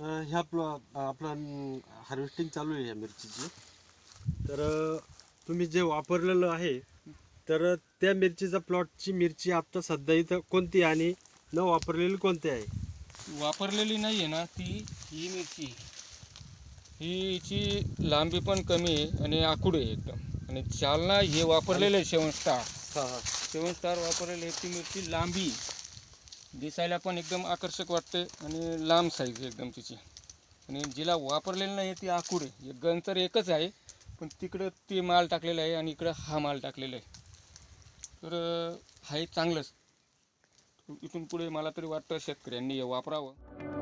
ह्या प्लॉ आपलं हार्वेस्टिंग चालू आहे या मिरचीची. तर तुम्ही जे वापरलेलं आहे तर त्या मिरचीचा प्लॉटची मिरची आत्ता सध्या इथं कोणती आणि न वापरलेली कोणती आहे? वापरलेली नाही आहे ना ती ही मिरची. ही हिची लांबी पण कमी आहे आणि आकुड आहे एकदम. आणि चालना हे वापरलेलं आहे सेवन स्टार हां हां. सेवन स्टार वापरलेली आहे ती मिरची लांबी दिसायला पण एकदम आकर्षक वाटते आणि लांब साईज आहे एकदम तिची. आणि जिला वापरलेलं नाही ती आकुड आहे. हे गण तर एकच आहे पण तिकडं ते माल टाकलेला आहे आणि इकडं हा माल टाकलेला आहे. तर हा चांगलंच. इथून पुढे मला तरी वाटतं शेतकऱ्यांनी हे वापरावं.